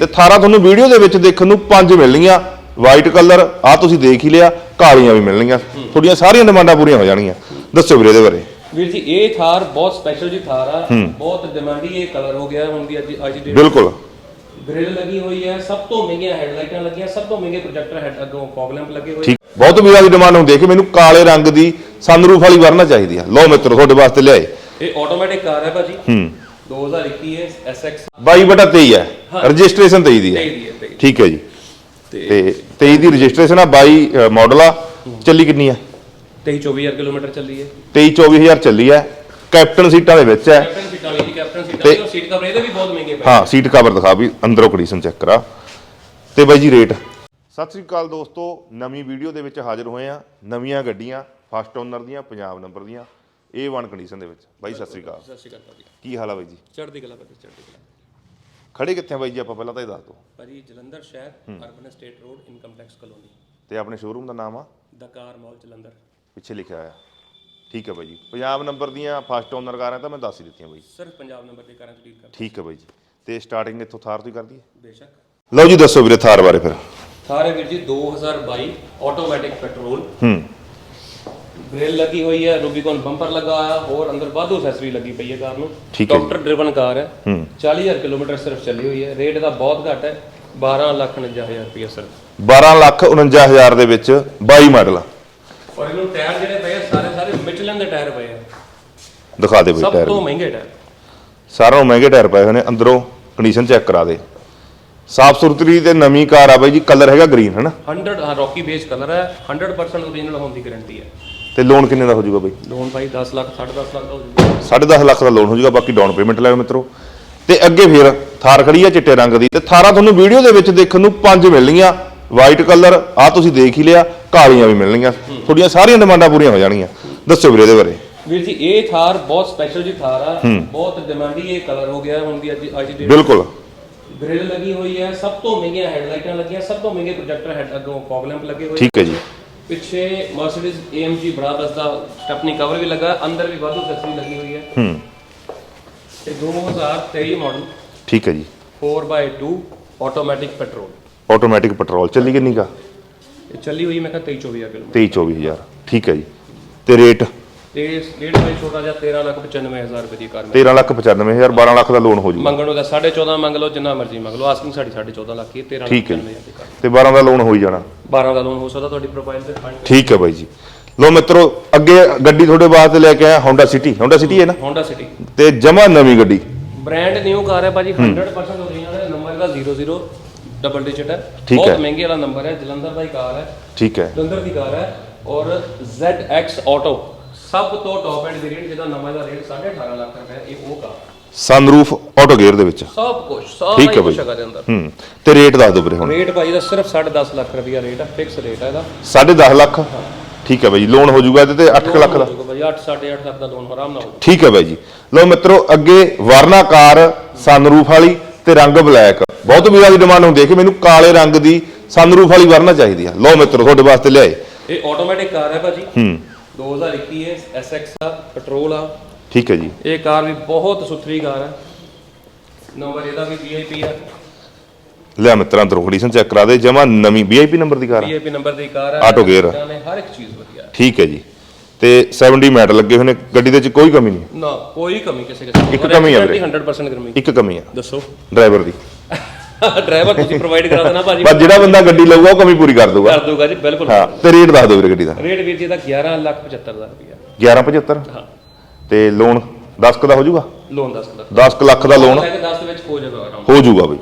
ਤੇ ਥਾਰਾਂ ਤੁਹਾਨੂੰ ਵੀਡੀਓ ਦੇ ਵਿੱਚ ਦੇਖਣ ਨੂੰ ਪੰਜ ਮਿਲਣਗੀਆਂ ਵਾਈਟ ਕਲਰ ਆ ਤੁਸੀਂ ਦੇਖ ਹੀ ਲਿਆ ਕਾਲੀਆਂ ਵੀ ਮਿਲਣਗੀਆਂ ਤੁਹਾਡੀਆਂ ਸਾਰੀਆਂ ਡਿਮਾਂਡਾਂ ਪੂਰੀਆਂ ਹੋ ਜਾਣਗੀਆਂ। ਦੱਸੋ ਵੀਰੇ ਇਹਦੇ ਬਾਰੇ। ਵੀਰ ਜੀ ਇਹ ਥਾਰ ਬਹੁਤ ਸਪੈਸ਼ਲ ਜੀ ਥਾਰ ਆ। ਬਹੁਤ ਡਿਮਾਂਡੀ ਇਹ ਕਲਰ ਹੋ ਗਿਆ ਹੁਣ ਦੀ ਅੱਜ ਅੱਜ ਦੀ ਬਿਲਕੁਲ। ਗ੍ਰਿਲ ਲੱਗੀ ਹੋਈ ਹੈ ਸਭ ਤੋਂ ਮਹਿੰਗੀਆਂ ਹੈਡਲਾਈਟਾਂ ਲੱਗੀਆਂ ਸਭ ਤੋਂ ਮਹਿੰਗੇ ਪ੍ਰੋਜੈਕਟਰ ਹੈਡ ਅੱਗੋਂ ਫੌਗ ਲੈਂਪ ਲੱਗੇ ਹੋਏ। ਠੀਕ। ਬਹੁਤ ਵੀਰਾਂ ਦੀ ਡਿਮਾਂਡ ਹੁੰਦੀ ਹੈ ਕਿ ਮੈਨੂੰ ਕਾਲੇ ਰੰਗ ਦੀ ਸਨਰੂਫ ਵਾਲੀ ਵਰਨਾ ਚਾਹੀਦੀ ਆ। ਲਓ ਮਿੱਤਰੋ ਤੁਹਾਡੇ ਵਾਸਤੇ ਲਿਆਏ। ਇਹ ਆਟੋਮੈਟਿਕ ਕਾਰ ਹੈ ਭਾਜੀ। ਹੂੰ। 2021 ਹੈ SX 22 ਬਟਾ 23 ਹੈ। ਰਜਿਸਟ੍ਰੇਸ਼ਨ 23 ਦੀ ਹੈ। 23 ਦੀ ਹੈ 23 ਠੀਕ ਹੈ ਜੀ। ਤੇ ਤੇ 23 ਦੀ ਰਜਿਸਟ੍ਰੇਸ਼ਨ ਆ 22 ਮਾਡਲ ਆ। ਚੱਲੀ ਕਿੰਨੀ ਆ 23 24000 ਕਿਲੋਮੀਟਰ ਚੱਲੀ ਹੈ। 23 24000 ਚੱਲੀ ਹੈ। ਕੈਪਟਨ ਸੀਟਾਂ ਦੇ ਵਿੱਚ ਹੈ। ਕੈਪਟਨ ਸੀਟਾਂ ਕੈਪਟਨ ਕਵਰ ਇਹਦੇ ਵੀ ਬਹੁਤ ਮਹਿੰਗੇ ਪਏ ਹਾਂ ਸੀਟ ਕਵਰ ਦਿਖਾ ਵੀ ਅੰਦਰੋਂ ਕੰਡੀਸ਼ਨ ਚੈੱਕ ਕਰਾ। ਤੇ ਬਾਈ ਜੀ ਰੇਟ ਸਤਿ ਸ੍ਰੀ ਅਕਾਲ ਦੋਸਤੋ ਨਵੀਂ ਵੀਡੀਓ ਦੇ ਵਿੱਚ ਹਾਜ਼ਰ ਹੋਏ ਆ ਨਵੀਆਂ ਗੱਡੀਆਂ ਫਸਟ ਓਨਰ ਦੀਆਂ ਪੰਜਾਬ ਨੰਬਰ ਦੀਆਂ। A1 ਕੰਡੀਸ਼ਨ ਦੇ ਵਿੱਚ। ਬਾਈ ਸਤਿ ਸ੍ਰੀ ਅਕਾਲ। ਸਤਿ ਸ਼੍ਰੀ ਅਕਾਲ ਭਾਜੀ ਕੀ ਹਾਲ ਆ ਬਾਈ ਜੀ? ਚੜ੍ਹਦੀ ਕਲਾ ਭਾਜੀ ਚੜ੍ਹਦੀ ਕਲਾ। ਖੜੇ ਕਿੱਥੇ ਆ ਬਾਈ ਜੀ? ਆਪਾਂ ਪਹਿਲਾਂ ਤਾਂ ਇਹ ਦੱਸ ਦਿਓ। ਭਾਜੀ ਜਲੰਧਰ ਸ਼ਹਿਰ urban state road income tax colony ਤੇ ਆਪਣੇ ਸ਼ੋਰੂਮ ਦਾ ਨਾਮ ਆ? ਦਕਾਰ ਮਾਲ ਜਲੰਧਰ। ਪਿੱਛੇ ਲਿਖਿਆ ਹੋਇਆ। ਠੀਕ ਹੈ ਬਾਈ ਜੀ। ਪੰਜਾਬ ਨੰਬਰ ਦੀਆਂ ਫਸਟ ਓਨਰ ਕਾਰਾਂ ਤਾਂ ਮੈਂ ਦੱਸ ਹੀ ਦਿੱਤੀਆਂ ਬਾਈ। ਸਿਰਫ ਪੰਜਾਬ ਨੰਬਰ ਦੀ ਕਾਰਾਂ ਚ ਡੀਲ ਕਰ ਠੀਕ ਹੈ। ਬਾਈ ਜੀ। ਤੇ ਸਟਾਰਟਿੰਗ ਇੱਥੋਂ ਥਾਰ ਤੋਂ ਹੀ ਕਰਦੀ ਹੈ? ਬੇਸ਼ੱਕ। ਲਓ ਜੀ ਦੱਸੋ ਵੀਰੇ ਥਾਰ ਬਾਰੇ ਫਿਰ। ਥਾਰੇ ਵੀਰ ਜੀ 2022 ਆਟੋਮੈਟਿਕ ਪੈਟਰੋਲ ਹੂੰ। ਗ੍ਰਿਲ ਲੱਗੀ ਹੋਈ ਹੈ ਰੂਬੀਕੌਨ ਬੰਪਰ ਲੱਗਾ ਹੋਇਆ ਹੋਰ ਅੰਦਰ ਵਾਧੂ ਐਕਸੈਸਰੀ ਲੱਗੀ ਪਈ ਹੈ ਕਾਰ ਨੂੰ। ਠੀਕ ਹੈ ਜੀ। ਡਾਕਟਰ ਡਰਿਵਨ ਕਾਰ ਹੈ। ਹੂੰ। 40000 ਕਿਲੋਮੀਟਰ ਸਿਰਫ ਚੱਲੀ ਹੋਈ ਹੈ। ਰੇਟ ਦਾ ਬਹੁਤ ਘੱਟ ਹੈ। 12 ਲੱਖ 49000 ਰੁਪਏ ਸਿਰਫ। 12 ਲੱਖ 49000 ਦੇ ਵਿੱਚ 22 ਮਾਡਲ ਆ। ਔਰ ਇਹਨੂੰ ਟਾਇਰ ਜਿਹੜੇ ਪਏ ਆ ਸਾਰੇ ਸਾਰੇ ਮਿਚਲਨ ਦੇ ਟਾਇਰ ਪਏ ਆ। ਦਿਖਾ ਦੇ ਬਈ ਸਭ ਟਾਇਰ ਤੋਂ ਮਹਿੰਗੇ ਟਾਇਰ ਸਾਰਿਆਂ ਨੂੰ ਮਹਿੰਗੇ ਟਾਇਰ ਪਏ ਹੋਏ ਨੇ ਅੰਦਰੋਂ ਕੰਡੀਸ਼ਨ ਚੈੱਕ ਕਰਾ ਦੇ। ਸਾਫ਼ ਸੁਥਰੀ ਤੇ ਨਵੀਂ ਕਾਰ ਆ ਬਾਈ ਜੀ ਕਲਰ ਹੈਗਾ ਗ੍ਰੀਨ ਹੈਨਾ? 100 ਹਾਂ ਰੌਕੀ ਬੇਸ ਕਲਰ ਹੈ। 100% ਓਰੀਜਨਲ ਹੋਣ ਦੀ ਗਾਰੰਟੀ ਹੈ। ਤੇ ਲੋਨ ਕਿੰਨੇ ਦਾ ਹੋ ਜਾਊਗਾ ਬਾਈ? ਲੋਨ ਭਾਈ 10 ਲੱਖ 10.5 ਲੱਖ ਦਾ ਹੋ ਜੂਗਾ 10.5 ਲੱਖ ਦਾ ਲੋਨ ਹੋ ਜਾਊਗਾ ਬਾਕੀ ਡਾਊਨ ਪੇਮੈਂਟ ਲੈਓ ਮਿੱਤਰੋ। ਤੇ ਅੱਗੇ ਫਿਰ ਥਾਰ ਖੜੀ ਆ ਚਿੱਟੇ ਰੰਗ ਦੀ। ਤੇ ਥਾਰਾਂ ਤੁਹਾਨੂੰ ਵੀਡੀਓ ਦੇ ਵਿੱਚ ਦੇਖਣ ਨੂੰ ਪੰਜ ਮਿਲਣਗੀਆਂ ਵਾਈਟ ਕਲਰ ਆ ਤੁਸੀਂ ਦੇਖ ਹੀ ਲਿਆ ਕਾਲੀਆਂ ਵੀ ਮਿਲਣਗੀਆਂ। ਤੁਹਾਡੀਆਂ ਸਾਰੀਆਂ ਡਿਮਾਂਡਾਂ ਪੂਰੀਆਂ ਹੋ ਜਾਣਗੀਆਂ ਦੱਸੋ ਵੀਰੇ ਇਹਦੇ ਬਾਰੇ। ਵੀਰ ਜੀ ਇਹ ਥਾਰ ਬਹੁਤ ਸਪੈਸ਼ਲ ਜੀ ਥਾਰ ਆ। ਬਹੁਤ ਡਿਮਾਂਡੀ ਇਹ ਕਲਰ ਹੋ ਗਿਆ ਹੁਣ ਦੀ ਅੱਜ ਅੱਜ ਦੀ ਬਿਲਕੁਲ। ਗ੍ਰਿਲ ਲੱਗੀ ਹੋਈ ਹੈ ਸਭ ਤੋਂ ਮਹਿੰਗੀਆਂ ਹੈਡਲਾਈਟਾਂ ਲੱਗੀਆਂ ਸਭ ਤੋਂ ਮਹਿੰਗੇ ਪ੍ਰੋਜੈਕਟਰ ਹੈਡ ਅੱਗੋਂ ਫੌਗ ਲੈਂਪ ਲੱਗੇ ਹੋਏ ਠੀਕ ਹੈ ਜੀ। ਪਿੱਛੇ ਮਰਸੀਡੀਜ਼ AMG ਬਰਾਬਸ ਦਾ ਸਟੈਪਨੀ ਕਵਰ ਵੀ ਲੱਗਾ ਅੰਦਰ ਵੀ ਵਾਧੂ ਐਕਸੈਸਰੀ ਲੱਗੀ ਹੋਈ ਹੈ ਹੂੰ ਤੇ 2023 ਮਾਡਲ ਠੀਕ ਹੈ ਜੀ 4x2 automatic petrol automatic petrol ਚੱਲੀ ਕਿੰਨੀ ਕਾ ਇਹ ਚੱਲੀ ਹੋਈ ਮੈਂ ਕਿਹਾ 23 24000 ਕਿਲੋਮੀਟਰ 23 24000 ਠੀਕ ਹੈ ਜੀ ਤੇ ਰੇਟ ਤੇ ਰੇਟ ਭਾਈ ਛੋਟਾ ਜਿਹਾ 13 ਲੱਖ 95000 ਰੁਪਏ ਦੀ ਕਾਰ ਮਿਲੀ। 13 ਲੱਖ 95000 12 ਲੱਖ ਦਾ ਲੋਨ ਹੋ ਜਾਊਗਾ ਮੰਗਣ ਤਾਂ 14.5 ਮੰਗ ਲਓ ਜਿੰਨਾ ਮਰਜ਼ੀ ਮੰਗ ਲਓ। ਆਸਕਿੰਗ ਸਾਡੀ 14.5 ਲੱਖ ਹੀ ਹੈ, 13 ਲੱਖ ਠੀਕ ਹੈ 95000 ਦੀ ਕਾਰ ਤੇ 12 ਦਾ ਲੋਨ ਹੋ ਹੀ ਜਾਣਾ। 12 ਦਾ ਲੋਨ ਹੋ ਸਕਦਾ ਤੁਹਾਡੀ ਪ੍ਰੋਫਾਈਲ ਤੇ ਫੰਡ ਠੀਕ ਹੈ ਬਾਈ ਜੀ। ਲੋ ਮਿੱਤਰੋ ਅੱਗੇ ਗੱਡੀ ਤੁਹਾਡੇ ਵਾਸਤੇ ਲੈ ਕੇ ਆਇਆ Honda City Honda City ਹੈ ਨਾ? Honda City ਤੇ ਜਮਾ ਨਵੀਂ ਗੱਡੀ। ਬ੍ਰਾਂਡ ਨਿਊ ਕਾਰ ਹੈ ਭਾਜੀ 100% ਓਰੀਜਨਲ ਹੈ। ਨੰਬਰ ਦਾ 00 ਡਬਲ ਡਿਜਿਟ ਹੈ। ਠੀਕ ਬਹੁਤ ਹੈ। ਮਹਿੰਗੇ ਵਾਲਾ ਨੰਬਰ ਹੈ। ਜਲੰਧਰ ਦਾ ਹੀ ਕਾਰ ਹੈ। ਠੀਕ ਹੈ। ਜਲੰਧਰ ਦੀ ਕਾਰ ਹੈ। ਔਰ ZX Auto ਸਭ ਤੋਂ ਟੌਪ ਐਂਡ ਵੇਰੀਐਂਟ ਜਿਹਦਾ ਨਵਾਂ ਦਾ ਰੇਟ 18.5 ਲੱਖ ਰੁਪਏ ਹੈ, ਇਹ ਉਹ ਕਾਰ ਸਨਰੂਫ ਆਟੋ ਗੇਅਰ ਦੇ ਵਿੱਚ। ਸਭ ਕੁਝ ਸਾਰਾ ਠੀਕ ਹੈ ਹੀ ਬਾਈ। ਕੁਝ ਹੈਗਾ ਦੇ ਅੰਦਰ। ਹੂੰ ਤੇ ਰੇਟ ਦੱਸ ਦਿਓ ਵੀਰੇ ਹੁਣ। ਰੇਟ ਭਾਜੀ ਦਾ ਸਿਰਫ 10.5 ਲੱਖ ਰੁਪਇਆ ਰੇਟ ਹੈ ਫਿਕਸ ਰੇਟ ਹੈ ਇਹਦਾ। 10.5 ਲੱਖ? ਠੀਕ ਹੈ ਬਾਈ ਲੋਨ ਹੋ ਜਾਊਗਾ ਇਹਦੇ ਤੇ 8 ਲੱਖ ਦਾ। ਭਾਜੀ 8 8.5 ਲੱਖ ਦਾ ਲੋਨ ਆਰਾਮ ਨਾਲ ਹੋਊਗਾ ਠੀਕ ਹੈ ਬਾਈ ਜੀ। ਲੋ ਮਿੱਤਰੋ ਅੱਗੇ ਵਰਨਾ ਕਾਰ ਸਨਰੂਫ ਵਾਲੀ ਤੇ ਰੰਗ ਬਲੈਕ ਬਹੁਤ ਵੀਰਾਂ ਦੀ ਡਿਮਾਂਡ ਹੁੰਦੀ ਹੈ ਕਿ ਮੈਨੂੰ ਕਾਲੇ ਰੰਗ ਦੀ ਸਨਰੂਫ ਵਾਲੀ ਵਰਨਾ ਚਾਹੀਦੀ ਆ। ਲੋ ਮਿੱਤਰੋ ਤੁਹਾਡੇ ਵਾਸਤੇ ਲਿਆਏ। ਇਹ ਆਟੋਮੈਟਿਕ ਕਾਰ ਹੈ ਭਾਜੀ। ਹੂੰ। 2021 ਹੈ SX ਆ ਪੈਟਰੋਲ ਆ। ਠੀਕ ਹੈ ਜੀ। ਇਹ ਕਾਰ ਵੀ ਬਹੁਤ ਸੁਥਰੀ ਕਾਰ ਹੈ ਨੰਬਰ ਇਹਦਾ ਵੀ VIP ਹੈ ਲਿਆ ਮਿੱਤਰਾਂ ਤੋਂ ਕੰਡੀਸ਼ਨ ਚੈੱਕ ਕਰਾ ਦੇ ਜਮਾ ਨਵੀਂ ਵੀਆਈਪੀ ਨੰਬਰ ਦੀ ਕਾਰ ਆ। VIP ਨੰਬਰ ਦੀ ਕਾਰ ਹੈ ਆਟੋ ਗੇਅਰ। ਨੇ ਹਰ ਇੱਕ ਚੀਜ਼ ਵਧੀਆ। ਠੀਕ ਹੈ ਜੀ। ਤੇ 70 ਮੈਟ ਲੱਗੇ ਹੋਏ ਨੇ ਗੱਡੀ ਦੇ ਵਿੱਚ ਕੋਈ ਕਮੀ ਨਹੀਂ। ਨਾ ਕੋਈ ਕਮੀ ਕਿਸੇ ਕਿਸੇ ਇੱਕ ਕਮੀ ਹੈ ਵੀਰੇ। 100% ਕਮੀ। ਇੱਕ ਕਮੀ ਆ। ਦੱਸੋ। ਡਰਾਈਵਰ ਦੀ। ਡਰਾਈਵਰ ਤੁਸੀਂ ਪ੍ਰੋਵਾਈਡ ਕਰਾ ਦੇਣਾ ਭਾਜੀ। ਬਸ ਜਿਹੜਾ ਬੰਦਾ ਗੱਡੀ ਲਊਗਾ ਉਹ ਕਮੀ ਪੂਰੀ ਕਰ ਦਊਗਾ। ਕਰ ਦੂਗਾ ਜੀ ਬਿਲਕੁਲ। ਹਾਂ ਤੇ ਰੇਟ ਦੱਸ ਦਿਓ ਵੀਰੇ ਗੱਡੀ ਦਾ। ਰੇਟ ਵੀਰ ਜੀ ਦਾ 11 ਲੱਖ 75000 ਰੁਪਇਆ 1175 ਹਾਂ। ਤੇ ਲੋਨ 10 ਕੁ ਦਾ ਹੋ ਜਾਊਗਾ? ਲੋਨ ਦਾ। ਸਕਦਾ 10 ਕੁ ਲੱਖ ਦਾ ਲੋਨ ਲੈ ਕੇ 10 ਦੇ ਵਿੱਚ ਹੋ ਜਾਏਗਾ ਆਰਾਮ ਹੋ ਜਾਊਗਾ ਬਈ।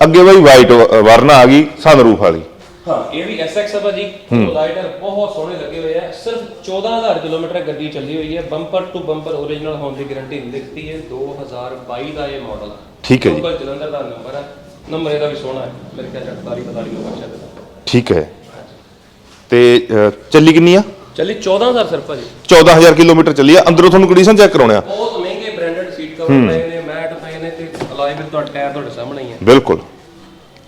ਅੱਗੇ ਬਈ ਵਾਈਟ ਵਰਨਾ ਆ ਗਈ ਸਨਰੂਫ ਵਾਲੀ। ਹਾਂ ਇਹ ਵੀ SX ਹੈ ਭਾਜੀ। ਲਾਈਟਰ ਬਹੁਤ ਸੋਹਣੇ ਲੱਗੇ ਹੋਏ ਆ। ਸਿਰਫ 14000 ਕਿਲੋਮੀਟਰ ਗੱਡੀ ਚੱਲੀ ਹੋਈ ਹੈ। ਬੰਪਰ ਟੂ ਬੰਪਰ ਓਰੀਜਨਲ ਹੋਣ ਦੀ ਗਾਰੰਟੀ ਲਿਖਤੀ ਹੈ। 2022 ਦਾ ਇਹ ਮਾਡਲ ਠੀਕ ਹੈ ਜੀ। ਜਲੰਧਰ ਦਾ ਨੰਬਰ ਹੈ ਨੰਬਰ ਇਹਦਾ ਵੀ ਸੋਹਣਾ ਹੈ ਮੇਰੇ ਖਿਆਲ 48 45 ਨੰਬਰ ਸ਼ਾਇਦ ਠੀਕ ਹੈ। ਤੇ ਅਹ, ਚੱਲੀ ਕਿੰਨੀ ਆ? ਚੱਲੀ 14000 ਸਿਰਫ ਭਾਜੀ। 14000 ਕਿਲੋਮੀਟਰ ਚੱਲੀ ਆ। ਅੰਦਰੋਂ ਤੁਹਾਨੂੰ ਕੰਡੀਸ਼ਨ ਚੈੱਕ ਕਰਾਉਣੇ ਆ। ਬਹੁਤ ਮਹਿੰਗੇ ਬ੍ਰਾਂਡਡ ਸੀਟ ਕਵਰ ਪਏ ਨੇ ਮੈਟ ਪਏ ਨੇ ਤੇ ਅਲਾਈ ਵਿੱਚ ਤੁਹਾਡਾ ਟਾਇਰ ਤੁਹਾਡੇ ਸਾਹਮਣੇ ਹੀ ਹੈ। ਬਿਲਕੁਲ।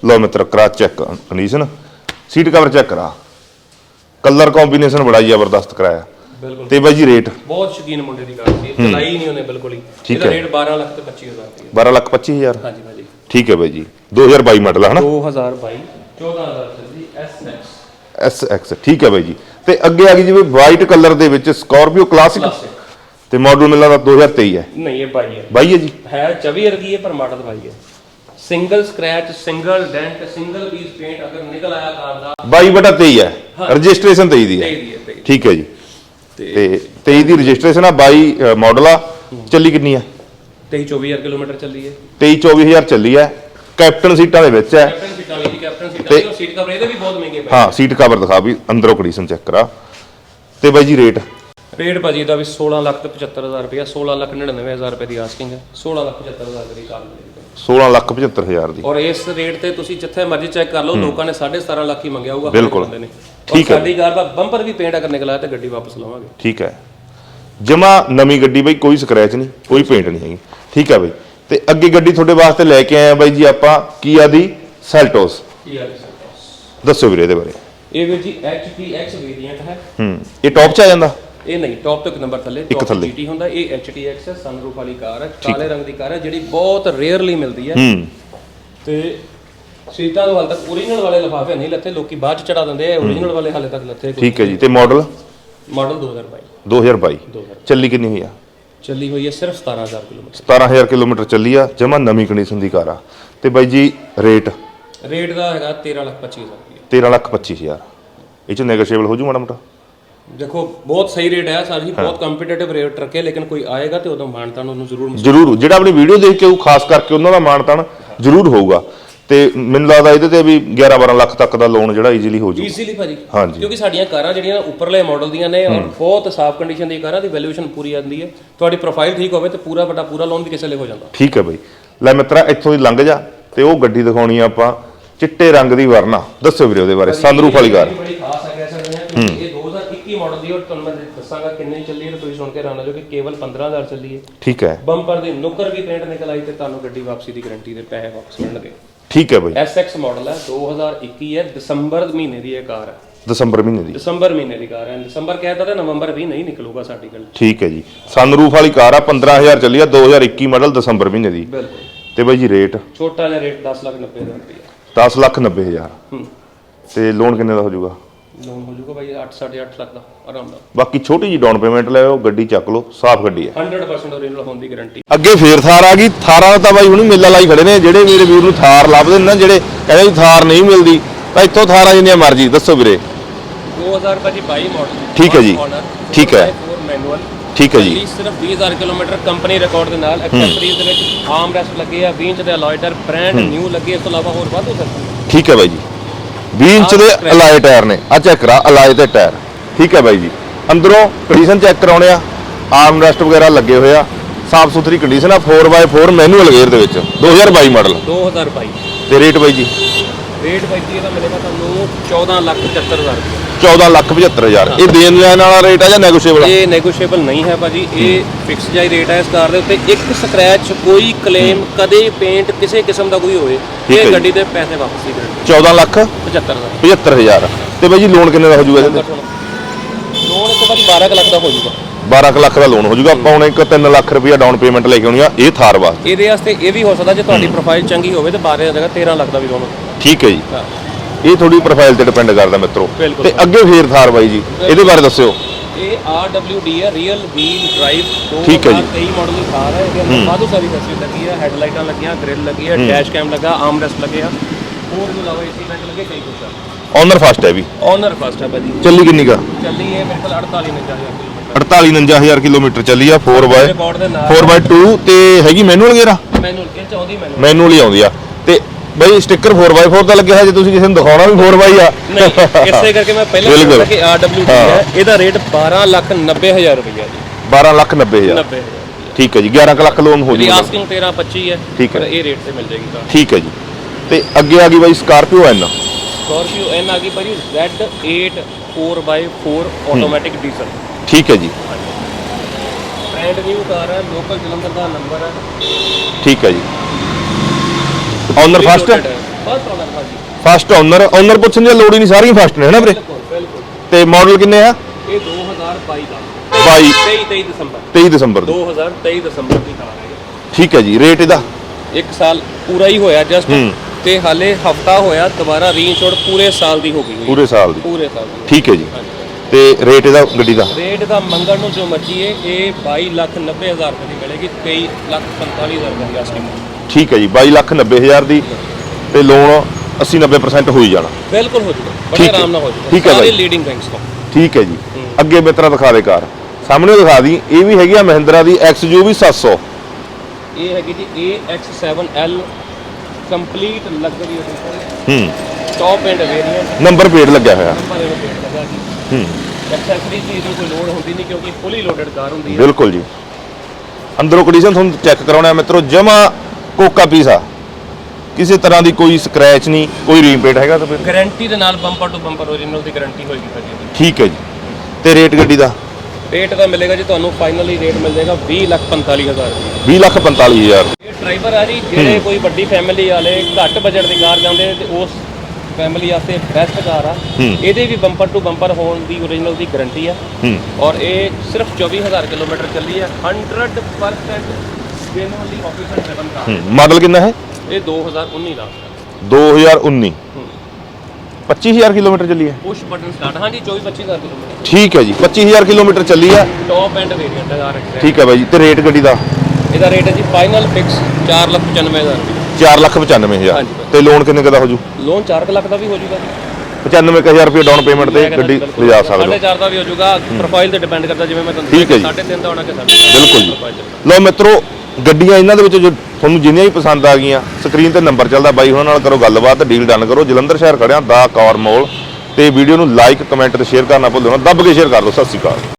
ਲਓ ਮਿੱਤਰ ਕਰਾ check condition seat cover check ਕਰਾ। ਕਲਰ ਕੰਬੀਨੇਸ਼ਨ ਬੜਾ ਜ਼ਬਰਦਸਤ ਕਰਾਇਆ। ਬਿਲਕੁਲ। ਤੇ ਬਾਈ ਜੀ ਰੇਟ ਬਹੁਤ ਸ਼ਕੀਨ ਮੁੰਡੇ ਦੀ ਕਾਰ ਸੀ। ਚਲਾਈ ਨਹੀਂ ਉਹਨੇ ਬਿਲਕੁਲ ਹੀ। ਠੀਕ ਇਹਦਾ ਹੈ। ਰੇਟ 12 ਲੱਖ ਤੇ 25000 ਰੁਪਏ 12 ਲੱਖ 25000 ਹਾਂਜੀ ਭਾਜੀ ਠੀਕ ਹੈ ਬਾਈ ਜੀ। 2022 ਮਾਡਲ ਹੈ ਹਨਾ? 2022 14000 ਚੱਲਦੀ SX ਐਸ ਐਕਸ ਠੀਕ ਹੈ ਬਾਈ ਜੀ। ਤੇ ਅੱਗੇ ਆ ਗਈ ਜਿਵੇਂ ਵਾਈਟ ਕਲਰ ਦੇ ਵਿੱਚ ਸਕਾਰਪੀਓ ਕਲਾਸਿਕ ਕਲਾਸਿਕ ਤੇ ਮਾਡਲ ਮਿਲਦਾ ਦਾ 2023 ਹੈ। ਨਹੀਂ ਇਹ 22 ਹੈ। ਬਾਈ ਹੈ ਜੀ? ਹੈ 24 ਵਰਗੀ ਹੈ ਪਰ ਮਾਡਲ 22 ਹੈ। Single scratch single dent single piece paint ਅਗਰ ਨਿਕਲ ਆਇਆ ਕਾਰ ਦਾ। 22 ਬਟਾ 23 ਹੈ। ਰਜਿਸਟ੍ਰੇਸ਼ਨ 23 ਦੀ ਹੈ। ਦੇ ਦੀ। ਠੀਕ ਹੈ ਜੀ। ਤੇ 23 ਦੀ ਰਜਿਸਟ੍ਰੇਸ਼ਨ ਆ 22 ਮਾਡਲ ਆ। ਚੱਲੀ ਕਿੰਨੀ ਆ? 23 24000 ਕਿਲੋਮੀਟਰ ਚੱਲੀ ਹੈ। 23 24000 ਚੱਲੀ ਹੈ। ਕੈਪਟਨ ਸੀਟਾਂ ਦੇ ਵਿੱਚ ਹੈ। ਕੈਪਟਨ ਸੀਟਾਂ ਵੀ ਕੈਪਟਨ ਸੀਟਾਂ ਵੀ ਔਰ ਸੀਟ ਕਵਰ ਇਹਦੇ ਵੀ ਬਹੁਤ ਮਹਿੰਗੇ ਪਏ ਹਾਂ ਸੀਟ ਕਵਰ ਦਿਖਾ ਵੀ ਅੰਦਰੋਂ ਕੰਡੀਸ਼ਨ ਚੈੱਕ ਕਰਾ। ਤੇ ਬਾਈ ਜੀ ਰੇਟ ਰੇਟ ਭਾਜੀ ਦਾ ਵੀ 16 ਲੱਖ ਤੇ 75000 ਰੁਪਇਆ 16 ਲੱਖ 99000 ਰੁਪਏ ਦੀ ਆਸਕਿੰਗ ਹੈ। 16 ਲੱਖ 75000 ਰੁਪਏ ਦੀ ਕਾਰ ਮਿਲੇਗੀ 16 ਲੱਖ 75000 ਦੀ। ਔਰ ਇਸ ਰੇਟ ਤੇ ਤੁਸੀਂ ਜਿੱਥੇ ਮਰਜ਼ੀ ਚੈੱਕ ਕਰ ਲਓ ਲੋਕਾਂ ਨੇ 17.5 ਲੱਖ ਹੀ ਮੰਗਿਆ ਹੋਊਗਾ ਹਰ ਬਿਲਕੁਲ। ਬੰਦੇ ਨੇ। ਠੀਕ ਹੈ। ਸਾਡੀ ਕਾਰ ਦਾ ਬੰਪਰ ਵੀ ਪੇਂਟ ਅਗਰ ਨਿਕਲਾ ਤੇ ਗੱਡੀ ਵਾਪਸ ਲਵਾਂਗੇ। ਠੀਕ ਹੈ। ਜਮਾ ਨਵੀਂ ਗੱਡੀ ਬਈ ਕੋਈ ਸਕ੍ਰੈਚ ਨਹੀਂ ਕੋਈ ਪੇਂਟ ਨਹੀਂ ਹੈਗੀ। ਠੀਕ ਹੈ ਬਈ। ਤੇ ਅੱਗੇ ਗੱਡੀ ਤੁਹਾਡੇ ਵਾਸਤੇ ਲੈ ਕੇ ਆਏ ਆ ਬਾਈ ਜੀ ਆਪਾਂ ਕੀਆ ਦੀ? ਸੈਲਟੋਸ ਕੀ ਆ ਦੱਸੋ ਵੀਰੇ ਇਹਦੇ ਬਾਰੇ। ਇਹ ਵੀ ਜੀ HTX ਵੇਰੀਐਂਟ ਹੈ। ਹੂੰ। ਇਹ ਟੌਪ 'ਚ ਆ ਜਾਂਦਾ? ਇਹ ਨਹੀਂ ਟੌਪ ਤੋਂ ਇੱਕ ਨੰਬਰ ਥੱਲੇ ਇੱਕ ਥੱਲੇ। GT ਹੁੰਦਾ ਇਹ HTX ਹੈ ਸਨਰੂਫ ਵਾਲੀ ਕਾਰ ਹੈ ਕਾਲੇ ਰੰਗ ਦੀ ਕਾਰ ਹੈ ਜਿਹੜੀ ਬਹੁਤ ਰੇਅਰਲੀ ਮਿਲਦੀ ਹੈ। ਹੂੰ। ਤੇ ਸੀਟਾਂ ਨੂੰ ਹਾਲ ਤੱਕ ਓਰੀਜਨਲ ਵਾਲੇ ਲਿਫਾਫੇ ਨਹੀਂ ਲੱਥੇ ਲੋਕੀ ਬਾਅਦ ਚ ਚੜਾ ਦਿੰਦੇ ਆ ਓਰੀਜਨਲ ਵਾਲੇ ਹਾਲੇ ਤੱਕ ਲੱਥੇ ਠੀਕ ਹੈ ਜੀ। ਤੇ ਮਾਡਲ ਮਾਡਲ 2022 2022 2000 ਚੱਲੀ ਕਿੰਨੀ ਹੋਈ ਆ? ਚੱਲੀ ਹੋਈ ਹੈ ਸਿਰਫ 17000 ਕਿਲੋਮੀਟਰ। 17000 ਕਿਲੋਮੀਟਰ ਚੱਲੀ ਆ ਜਮਾ ਨਵੀਂ ਕੰਡੀਸ਼ਨ ਦੀ ਕਾਰ ਆ। ਤੇ ਬਾਈ ਜੀ ਰੇਟ? ਰੇਟ ਦਾ ਹੈਗਾ 13 ਲੱਖ 25000 ਰੁਪਏ 13 ਲੱਖ 25000 ਇਹ ਚ ਨੈਗੋਸ਼ੀਏਬਲ ਹੋ ਜੂ ਮਾੜਾ ਮੋਟਾ? ਦੇਖੋ ਬਹੁਤ ਸਹੀ ਰੇਟ ਹੈ ਸਾਡੀ ਬਹੁਤ ਕੰਪੀਟੀਟਿਵ ਰੇਟ ਰੱਖੇ ਲੇਕਿਨ ਕੋਈ ਆਏਗਾ ਤੇ ਉਦੋਂ ਮਾਨਤਾਨ ਉਹਨੂੰ ਜ਼ਰੂਰ ਜ਼ਰੂਰ ਜਿਹੜਾ ਆਪਣੀ ਵੀਡੀਓ ਦੇਖ ਕੇ ਉਹ ਖਾਸ ਕਰਕੇ ਉਹਨਾਂ ਦਾ ਮਾਣ-ਤਾਣ ਜ਼ਰੂਰ ਹੋਊਗਾ। ਤੇ ਮੈਨੂੰ ਲੱਗਦਾ ਇਹਦੇ ਤੇ ਵੀ 11-12 ਲੱਖ ਤੱਕ ਦਾ ਲੋਨ ਜਿਹੜਾ ਈਜ਼ੀਲੀ ਹੋ ਜੂ ਈਜ਼ੀਲੀ ਭਾਜੀ। ਹਾਂਜੀ। ਕਿਉਂਕਿ ਸਾਡੀਆਂ ਕਾਰਾਂ ਜਿਹੜੀਆਂ ਉੱਪਰਲੇ ਮਾਡਲ ਦੀਆਂ ਨੇ ਔਰ ਬਹੁਤ ਸਾਫ਼ ਕੰਡੀਸ਼ਨ ਦੀ ਕਾਰਾਂ ਦੀ ਵੈਲਿਊਏਸ਼ਨ ਪੂਰੀ ਆਉਂਦੀ ਹੈ। ਤੁਹਾਡੀ ਪ੍ਰੋਫਾਈਲ ਠੀਕ ਹੋਵੇ ਤੇ ਪੂਰਾ ਵੱਡਾ ਪੂਰਾ ਲੋਨ ਵੀ ਕਿਸੇ ਲਈ ਹੋ ਜਾਂਦਾ। ਠੀਕ ਹੈ ਬਈ। ਲੈ ਮਿੱਤਰਾ ਇੱਥੋਂ ਦੀ ਲੰਘ ਜਾ ਤੇ ਉਹ ਗੱਡੀ ਦਿਖਾਉਣੀ ਆ ਆਪਾਂ ਚਿੱਟੇ ਰੰਗ ਦੀ ਵਰਨਾ। ਦੱਸੋ ਵੀਰੇ ਉਹਦੇ ਬਾਰੇ ਸੰਦਰੂਫ ਵਾਲੀ ਕਾਰ। ਬੜੀ ਖਾਸ ਹੈ ਕਹਿ ਸਕਦੇ ਹਾਂ। ਕਿਉਂਕਿ ਇਹ 2021 ਮਾਡਲ ਦੀ ਔਰ ਤੁਹਾਨੂੰ ਮੈਂ ਦੱਸਾਂਗਾ ਕਿੰਨੀ ਚੱਲੀ ਹੈ ਤੇ ਤੁਸੀਂ ਸੁਣ ਕੇ ਹੈਰਾਨ ਹੋ ਜਾਓਗੇ ਕੇਵਲ 15000 ਚੱਲੀ ਹੈ। ਠੀਕ ਹੈ। ਬੰਪਰ ਦੀ ਨੁੱਕਰ ਵੀ ਪੇਂਟ ਨਿਕਲ ਆਈ ਤੇ ਤੁਹਾਨੂੰ ਗੱਡੀ ਵਾਪਸੀ ਦੀ ਗਾਰੰਟੀ ਦੇ ਪੈਸੇ ਵਾਪਸ ਮਿਲਣਗੇ। ਠੀਕ ਹੈ ਬਈ। SX ਮਾਡਲ ਹੈ 2021 ਹੈ ਦਸੰਬਰ ਮਹੀਨੇ ਦੀ ਇਹ ਕਾਰ ਹੈ। ਦਸੰਬਰ ਮਹੀਨੇ ਦੀ। ਦਸੰਬਰ ਮਹੀਨੇ ਦੀ ਕਾਰ ਹੈ। ਦਸੰਬਰ ਕਹਿਤਾ ਤਾਂ ਨਵੰਬਰ ਵੀ ਨਹੀਂ ਨਿਕਲੂਗਾ ਸਾਡੀ ਗੱਲ। ਠੀਕ ਹੈ ਜੀ। ਸੰਰੂਫ ਵਾਲੀ ਕਾਰ ਆ 15000 ਚੱਲੀ ਆ 2021 ਮਾਡਲ ਦਸੰਬਰ ਮਹੀਨੇ ਦੀ। ਬਿਲਕੁਲ। ਤੇ ਬਾਈ ਜੀ ਰੇਟ ਛੋਟਾ ਜਿਹਾ ਰੇਟ 10 ਲੱਖ 90 ਹਜ਼ਾਰ ਰੁਪਏ 10 ਲੱਖ 90 ਹਜ਼ਾਰ। ਹੂੰ। ਤੇ ਲੋਨ ਕਿੰਨੇ ਦਾ ਹੋ ਜਾਊਗਾ? ਲੋਨ ਹੋ ਜਾਊਗਾ ਭਾਈ 8 8.5 ਲੱਖ ਦਾ ਆਰਾਮ ਨਾਲ। ਬਾਕੀ ਛੋਟੀ ਜੀ ਡਾਊਨ ਪੇਮੈਂਟ ਲੈਓ ਗੱਡੀ ਚੱਕ ਲਓ ਸਾਫ਼ ਗੱਡੀ ਹੈ। 100% ਓਰੀਜਨਲ ਹੋਣ ਦੀ ਗਾਰੰਟੀ ਅੱਗੇ ਫੇਰ ਥਾਰ ਆ ਗਈ ਥਾਰਾਂ ਦਾ ਤਾਂ ਬਾਈ ਹੁਣੀ ਮੇਲਾ ਲਾਈ ਖੜੇ ਨੇ ਜਿਹੜੇ ਮੇਰੇ ਵੀਰ ਨੂੰ ਥਾਰ ਲੱਭਦੇ ਨੇ ਨਾ ਜਿਹੜੇ ਕਹਿੰਦੇ ਵੀ ਥਾਰ ਨਹੀਂ ਮਿਲਦੀ ਤਾਂ ਇੱਥੋਂ ਥਾਰਾਂ ਜਿੰਨੀਆਂ ਮਰਜ਼ੀ ਦੱਸੋ ਵੀਰੇ। 2000 ਭਾਜੀ 22 ਮਾਡਲ ਠੀਕ ਹੈ ਜੀ। ਠੀਕ ਹੈ। ਮੈਨੂਅਲ ਠੀਕ ਹੈ ਜੀ। ਸਿਰਫ 20000 ਕਿਲੋਮੀਟਰ ਕੰਪਨੀ ਰਿਕਾਰਡ ਦੇ ਨਾਲ ਐਕਸੈਸਰੀਜ਼ ਦੇ ਵਿੱਚ ਆਰਮ ਰੈਸਟ ਲੱਗੇ ਆ 20 ਇੰਚ ਦੇ ਅਲੋਇਟਰ ਬ੍ਰਾਂਡ ਨਿਊ ਲੱਗੇ ਇਸ ਤੋਂ ਇਲਾਵਾ ਹੋਰ ਵਾਧੂ ਸਰ। ਠੀਕ ਹੈ ਬਾਈ ਜੀ। 20 ਇੰਚ ਦੇ ਅਲਾਈ ਟਾਇਰ ਨੇ। ਆ ਚੈੱਕ ਕਰਾ ਅਲਾਈ ਤੇ ਟਾਇਰ। ਠੀਕ ਹੈ ਬਾਈ ਜੀ। ਅੰਦਰੋਂ ਕੰਡੀਸ਼ਨ ਚੈੱਕ ਕਰਾਉਣੇ ਆ। ਆਰਮ ਰੈਸਟ ਵਗੈਰਾ ਲੱਗੇ ਹੋਏ ਆ। ਸਾਫ਼ ਸੁਥਰੀ ਕੰਡੀਸ਼ਨ ਆ। 4x4 ਮੈਨੂਅਲ ਗੇਅਰ ਦੇ ਵਿੱਚ। 2022 ਮਾਡਲ 2022 ਤੇ ਰੇਟ ਬਾਈ ਜੀ। ਰੇਟ ਭਾਈ ਜੀ ਇਹਦਾ ਮਿਲੇਗਾ ਤੁਹਾਨੂੰ 14 ਲੱਖ 75000 ਰੁਪਏ। 14 ਲੱਖ 75000 ਇਹ ਦੇਣ ਲੈਣ ਵਾਲਾ ਰੇਟ ਆ ਜਾਂ ਨੈਗੋਸ਼ੀਏਬਲ ਆ? ਇਹ ਨੈਗੋਸ਼ੀਏਬਲ ਨਹੀਂ ਹੈ ਭਾਜੀ। ਇਹ ਫਿਕਸ ਜਾਈ ਰੇਟ ਹੈ ਇਸ ਕਾਰ ਦੇ ਉੱਤੇ। ਇੱਕ ਸਕ੍ਰੈਚ ਕੋਈ ਕਲੇਮ ਕਦੇ ਪੇਂਟ ਕਿਸੇ ਕਿਸਮ ਦਾ ਕੋਈ ਹੋਵੇ ਠੀਕ ਹੈ ਇਹ ਜੀ। ਗੱਡੀ ਦੇ ਪੈਸੇ ਵਾਪਸ ਹੀ ਦੇਣਗੇ 14 ਲੱਖ 75000 75000 ਤੇ ਬਾਈ ਜੀ ਲੋਨ ਕਿੰਨੇ ਦਾ ਹੋ ਜਾਊਗਾ ਇਹਦੇ ਤੇ? ਲੋਨ ਇੱਕ ਵਾਰੀ 12 ਕੁ ਲੱਖ ਦਾ ਹੋ ਜਾਊਗਾ 12 ਕੁ ਲੱਖ ਦਾ ਲੋਨ ਹੋ ਜਾਊਗਾ ਪੌਣੇ ਇੱਕ 3 ਲੱਖ ਰੁਪਇਆ ਡਾਊਨ ਪੇਮੈਂਟ ਲੈ ਕੇ ਆਉਣੀ ਆ। ਇਹ ਥਾਰ ਵਾਸਤੇ। ਇਹਦੇ ਵਾਸਤੇ ਇਹ ਵੀ ਹੋ ਸਕਦਾ ਜੇ ਤੁਹਾਡੀ ਪ੍ਰੋਫਾਈਲ ਚੰਗੀ ਹੋਵੇ ਤੇ 12 ਦੀ ਜਗ੍ਹਾ 13 ਲੱਖ ਦਾ ਵੀ ਲੋਨ ਹੋ ਠੀਕ ਹੈ ਜੀ। ਇਹ ਥੋੜੀ ਪ੍ਰੋਫਾਈਲ ਤੇ ਡਿਪੈਂਡ ਕਰਦਾ ਮਿੱਤਰੋ। ਬਿਲਕੁਲ। ਤੇ ਅੱਗੇ ਫੇਰ ਥਾਰ ਬਾਈ ਜੀ ਇਹਦੇ ਬਾਰੇ ਦੱਸਿਓ। ਇਹ RWD ਹੈ ਰੀਅਲ ਵੀਲ ਡਰਾਈਵ ਠੀਕ ਹੈ ਜੀ। 2023 ਮਾਡਲ ਦੀ ਕਾਰ ਹੈ। ਇਹਦੇ ਅੰਦਰ ਵਾਧੂ ਸਾਰੀ ਫੈਸਿਲਿਟੀ ਲੱਗੀ ਹੈ ਹੈਡਲਾਈਟਾਂ ਲੱਗੀਆਂ ਗ੍ਰਿਲ ਲੱਗੀ ਹੈ। ਡੈਸ਼ ਕੈਮ ਲੱਗਾ ਆਰਮ ਰੈਸਟ ਲੱਗੇ ਆ। ਹੋਰ ਤੋਂ ਇਲਾਵਾ ਏਸੀ ਵੈਂਟ ਲੱਗੇ ਕਈ ਕੁਛ ਆ। ਓਨਰ ਫਸਟ ਹੈ ਵੀ। ਓਨਰ ਫਸਟ ਹੈ ਭਾਜੀ। ਚੱਲੀ ਕਿੰਨੀ ਕਾ? ਚੱਲੀ ਹੈ ਮੇਰੇ ਕੋਲ 48 ਨੰਜਾ ਕਿਲੋਮੀਟਰ। 48 59000 ਕਿਲੋਮੀਟਰ ਚੱਲੀ ਆ 4x ਰਿਕਾਰਡ ਦੇ ਨਾਲ। 4x2 ਤੇ ਹੈਗੀ ਮੈਨੂਅਲ ਗੇਅਰ ਆ? ਮੈਨੂੰ ਇਹ ਚਾਹੁੰਦੀ ਮੈਨੂੰ ਮੈਨੂਅਲ ਹੀ ਆਉਂਦੀ ਆ। ਤੇ ਬਈ ਸਟicker 4x4 ਦਾ ਲੱਗਿਆ ਹੈ ਜੇ ਤੁਸੀਂ ਕਿਸੇ ਨੂੰ ਦਿਖਾਉਣਾ ਵੀ 4x ਆ। ਨਹੀਂ ਇਸੇ ਕਰਕੇ ਮੈਂ ਪਹਿਲਾਂ ਬਿਲਕੁਲ। ਦੱਸਿਆ ਕਿ RWD ਹੈ। ਇਹਦਾ ਰੇਟ 12 ਲੱਖ 90 ਹਜ਼ਾਰ ਰੁਪਇਆ ਜੀ। 12 ਲੱਖ 90000 90 ਠੀਕ ਹੈ ਜੀ 11 ਕੁ ਲੱਖ ਲੋਨ ਹੋ ਜੂਗਾ। ਆਸਕਿੰਗ 13 25 ਹੈ ਠੀਕ ਹੈ। ਪਰ ਇਹ ਰੇਟ ਤੇ ਮਿਲ ਜਾਏਗੀ ਕਾਰ ਠੀਕ ਹੈ ਜੀ। ਤੇ ਅੱਗੇ ਆ ਗਈ ਬਾਈ ਸਕਾਰਪੀਓ ਐਨ ਸਕਾਰਪੀਓ ਐਨ ਆ ਗਈ ਭਾਜੀ Z8 4x4 ਆਟੋਮੈਟਿਕ ਡੀਜ਼ਲ ਠੀਕ ਹੈ ਜੀ। ਬ੍ਰਾਂਡ ਨਿਊ ਕਾਰ ਹੈ ਲੋਕਲ ਜਲੰਧਰ ਦਾ ਨੰਬਰ ਹੈ। ਠੀਕ ਹੈ ਜੀ। ਓਨਰ ਫਸਟ ਫਸਟ ਓਨਰ ਭਾਜੀ ਫਸਟ ਓਨਰ ਓਨਰ ਪੁੱਛਣ ਦੀ ਲੋੜ ਹੀ ਨਹੀਂ ਸਾਰੀਆਂ ਫਸਟ ਨੇ ਹੈ ਨਾ ਵੀਰੇ? ਬਿਲਕੁਲ ਬਿਲਕੁਲ। ਤੇ ਮਾਡਲ ਕਿੰਨੇ ਆ? ਇਹ 2022 ਦਾ। 22 23 23 ਦਸੰਬਰ। 23 ਦਸੰਬਰ ਦੀ। 2023 ਦਸੰਬਰ ਦੀ ਕਾਰ ਹੈ ਠੀਕ ਹੈ ਜੀ ਰੇਟ ਇਹਦਾ? ਇੱਕ ਸਾਲ ਪੂਰਾ ਹੀ ਹੋਇਆ ਜਸਟ ਹੂੰ। ਤੇ ਹਾਲੇ ਹਫਤਾ ਹੋਇਆ ਦੁਬਾਰਾ ਰੀਇੰਸ਼ੋਰਡ ਪੂਰੇ ਸਾਲ ਦੀ ਹੋ ਗਈ ਹੋਈ। ਪੂਰੇ ਸਾਲ ਦੀ। ਪੂਰੇ ਸਾਲ ਦੀ। ਠੀਕ ਹੈ ਜੀ। ਤੇ ਰੇਟ ਇਹਦਾ ਗੱਡੀ ਦਾ? ਰੇਟ ਦਾ ਮੰਗਣ ਨੂੰ ਜੋ ਮਰਜ਼ੀ ਹੈ ਇਹ 22 ਲੱਖ 90 ਹਜ਼ਾਰ ਰੁਪਏ ਦੀ ਮਿਲੇਗੀ 23 ਲੱਖ 45 ਹਜ਼ਾਰ ਰੁਪਏ ਦੀ ਐਸਟੀਮੇਟ ਠੀਕ ਹੈ ਜੀ 22 ਲੱਖ 90 ਹਜ਼ਾਰ ਦੀ ਤੇ ਲੋਨ 80 90% ਹੋ ਹੀ ਜਾਣਾ। ਬਿਲਕੁਲ ਹੋ ਜੂਗਾ ਬੜੇ ਠੀਕ। ਆਰਾਮ ਨਾਲ ਹੋ ਜੂਗਾ ਠੀਕ ਹੈ ਸਾਰੇ। ਲੀਡਿੰਗ ਬੈਂਕਸ ਤੋਂ। ਠੀਕ ਹੈ ਜੀ ਅੱਗੇ ਬਿਤਰਾ ਦਿਖਾ ਦੇ ਕਾਰ ਸਾਹਮਣੇ ਦਿਖਾ ਦੀ ਇਹ ਵੀ ਹੈਗੀ ਆ ਮਹਿੰਦਰਾ ਦੀ XUV 700 ਇਹ ਹੈਗੀ ਜੀ AX7L ਕੰਪਲੀਟ ਲਗਜ਼ਰੀ ਐਡੀਸ਼ਨ ਹੂੰ। Top end variant number plate ਲੱਗਿਆ ਹੋਇਆ। ਨੰਬਰ ਇਹਨੂੰ ਪੇਟ ਲੱਗਾ ਜੀ। ਹੂੰ। ਐਕਸੈਸਰੀ ਦੀ ਕੋਈ ਲੋੜ ਹੁੰਦੀ ਨਹੀਂ ਕਿਉਂਕਿ ਫੁੱਲੀ ਲੋਡਡ ਕਾਰ ਹੁੰਦੀ ਹੈ। ਬਿਲਕੁਲ ਜੀ। ਅੰਦਰੋਂ ਕੰਡੀਸ਼ਨ ਤੁਹਾਨੂੰ ਚੈੱਕ ਕਰਾਉਣਾ ਹੈ ਮਿੱਤਰੋ ਜਮਾ ਕੋਕਾ ਪੀਸਾ ਕਿਸੇ ਤਰ੍ਹਾਂ ਦੀ ਕੋਈ ਸਕ੍ਰੈਚ ਨਹੀਂ ਕੋਈ ਰੀਪੇਟ ਹੈਗਾ ਤਾਂ ਫਿਰ? ਗਾਰੰਟੀ ਦੇ ਨਾਲ ਬੰਪਰ ਟੂ ਬੰਪਰ ਓਰੀਜਨਲ ਦੀ ਗਾਰੰਟੀ ਹੋਏਗੀ ਭਾਜੀ। ਇਹਦੀ ਠੀਕ ਹੈ ਜੀ। ਤੇ ਰੇਟ ਗੱਡੀ ਦਾ? ਰੇਟ ਦਾ ਮਿਲੇਗਾ ਜੀ ਤੁਹਾਨੂੰ ਫਾਈਨਲੀ ਰੇਟ ਮਿਲ ਜਾਏਗਾ 20 ਲੱਖ 45 ਹਜ਼ਾਰ। ਰੁਪਏ 20 ਲੱਖ 45 ਹਜ਼ਾਰ। ਇਹ ਡਰਾਈਵਰ ਆ ਜੀ ਜਿਹੜੇ ਕੋਈ ਵੱਡੀ ਫੈਮਿਲੀ ਵਾਲੇ ਘੱਟ ਬਜਟ ਦੀ ਕਾਰ ਜਾਂਦੇ ਤੇ ਉਸ ਫੈਮਿਲੀ ਵਾਸਤੇ ਬੈਸਟ ਕਾਰ ਆ। ਹੂੰ। ਇਹਦੇ ਵੀ ਬੰਪਰ ਟੂ ਬੰਪਰ ਹੋਣ ਦੀ ਓਰੀਜਨਲ ਦੀ ਗਾਰੰਟੀ ਆ। ਹੂੰ। ਔਰ ਇਹ ਸਿਰਫ 24000 ਕਿਲੋਮੀਟਰ ਚੱਲੀ ਹੈ 100% ਜੈਨੂਅਲੀ ਆਫੀਸਰ ਡਰਾਈਵਨ ਕਾਰ ਹੂੰ ਮਾਡਲ ਕਿੰਨਾ ਹੈ? ਇਹ 2019 ਦਾ। 2019 ਹੂੰ। 25000 ਕਿਲੋਮੀਟਰ ਚੱਲੀ ਹੈ? ਪੁਸ਼ ਬਟਨ ਸਟਾਰਟ ਹਾਂਜੀ 24 25000 ਕਿਲੋਮੀਟਰ। ਠੀਕ ਹੈ ਜੀ 25000 ਕਿਲੋਮੀਟਰ ਚੱਲੀ ਹੈ। Top end variant R X ਠੀਕ ਹੈ ਬਾਈ ਜੀ ਤੇ ਰੇਟ ਗੱਡੀ ਦਾ? ਇਹਦਾ ਰੇਟ ਹੈ ਜੀ ਫਾਈਨਲ ਫਿਕਸ 495000 ਰੁਪਏ। 495000 ਹਾਂਜੀ। ਤੇ ਲੋਨ ਕਿੰਨੇ ਦਾ ਹੋ ਜੂ? ਲੋਨ 4 ਲੱਖ ਦਾ ਵੀ ਹੋ ਜਾਊਗਾ 95000 ਰੁਪਏ ਡਾਊਨ ਪੇਮੈਂਟ ਤੇ ਗੱਡੀ ਲਿਜਾ ਸਕਦੇ ਹੋ। 4.5 ਦਾ ਵੀ ਹੋ ਜਾਊਗਾ ਪ੍ਰੋਫਾਈਲ ਤੇ ਡਿਪੈਂਡ ਕਰਦਾ ਜਿਵੇਂ ਮੈਂ ਤੁਹਾਨੂੰ ਠੀਕ ਹੈ ਜੀ। 3.5 ਦਾ ਹੋਣਾ ਕਿ 3.5 ਬਿਲਕੁਲ ਲਓ ਮਿੱਤਰੋ ਗੱਡੀਆਂ ਇਹਨਾਂ ਦੇ ਵਿੱਚ ਜੋ ਤੁਹਾਨੂੰ ਜਿੰਨੀਆਂ ਵੀ ਪਸੰਦ ਆ ਗਈਆਂ ਸਕਰੀਨ ਤੇ ਨੰਬਰ ਚੱਲਦਾ, ਬਾਈ ਉਹਨਾਂ ਨਾਲ ਕਰੋ ਗੱਲਬਾਤ ਡੀਲ ਡਨ ਕਰੋ, ਜਲੰਧਰ ਸ਼ਹਿਰ ਖੜਿਆ ਦਾ ਕੌਰ ਮੋਲ ਤੇ ਵੀਡੀਓ ਨੂੰ ਲਾਈਕ ਕਮੈਂਟ ਤੇ ਸ਼ੇਅਰ ਕਰਨਾ ਭੁੱਲੋ ਨਾ, ਦੱਬ ਕੇ ਸ਼ੇਅਰ ਕਰ ਦਿਓ, ਸਤਿ ਸ਼੍ਰੀ ਅਕਾਲ।